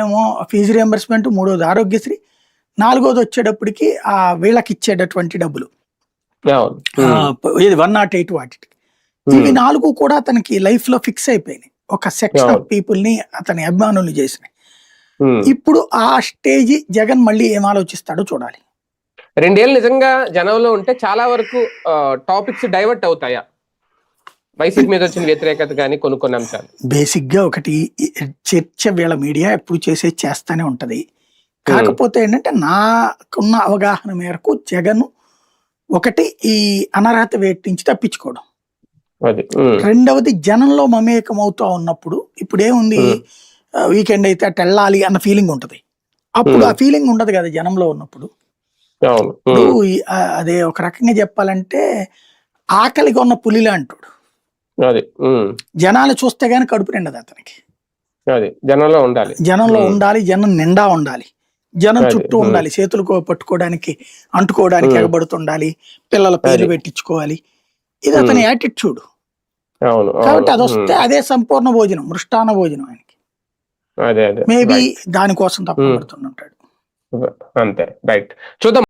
ఏమో fee reimbursement మూడోది ఆరోగ్యశ్రీ నాలుగోది వచ్చేటప్పటికి ఆ వీళ్ళకి ఇచ్చేటటువంటి డబ్బులు. ఇది వన్ నాట్ ఎయిట్ వాటికి. ఇవి నాలుగు కూడా అతనికి లైఫ్లో ఫిక్స్ అయిపోయినాయి. ఒక సెక్షన్ ఆఫ్. పీపుల్ని అతని అభిమానులు చేసినాయి. ఇప్పుడు ఆ స్టేజ్ జగన్ మళ్ళీ ఏం ఆలోచిస్తాడో చూడాలి. రెండేళ్ళు నిజంగా జనంలో ఉంటే చాలా వరకు టాపిక్స్ డైవర్ట్ అవుతాయా? వైసీపీ మీద వచ్చిన వ్యతిరేకత కానీ కొన్ని కొన్ని అంశాలు. బేసిక్గా ఒకటి చర్చ వీళ్ళ మీడియా ఎప్పుడు చేసే చేస్తానే ఉంటది. కాకపోతే ఏంటంటే నాకున్న అవగాహన మేరకు జగన్ ఒకటి ఈ అనర్హత వేటి నుంచి తప్పించుకోవడం రెండవది జనంలో మమేకం అవుతా ఉన్నప్పుడు ఇప్పుడు ఏముంది Hmm. వీకెండ్ అయితే అటు వెళ్ళాలి అన్న ఫీలింగ్ ఉంటది. అప్పుడు. ఆ ఫీలింగ్ ఉండదు కదా జనంలో ఉన్నప్పుడు. ఇప్పుడు అదే ఒక రకంగా చెప్పాలంటే ఆకలిగా ఉన్న పులిలా అంటాడు. అది జనాలు చూస్తే గానీ కడుపు నిండదు అతనికి. అది జనంలో ఉండాలి. జనంలో. ఉండాలి జనం నిండా ఉండాలి. జనం చుట్టూ. ఉండాలి చేతులు పట్టుకోవడానికి అంటుకోవడానికి. ఎగబడుతుండాలి పిల్లల పేర్లు. పెట్టించుకోవాలి. ఇది అతని యాటిట్యూడ్ కాబట్టి అది వస్తే అదే సంపూర్ణ భోజనం మృష్టాన భోజనం ఆయనకి. మేబీ. దానికోసం తప్ప పడుతుంటాడు అంతే. రైట్ చూద్దాం.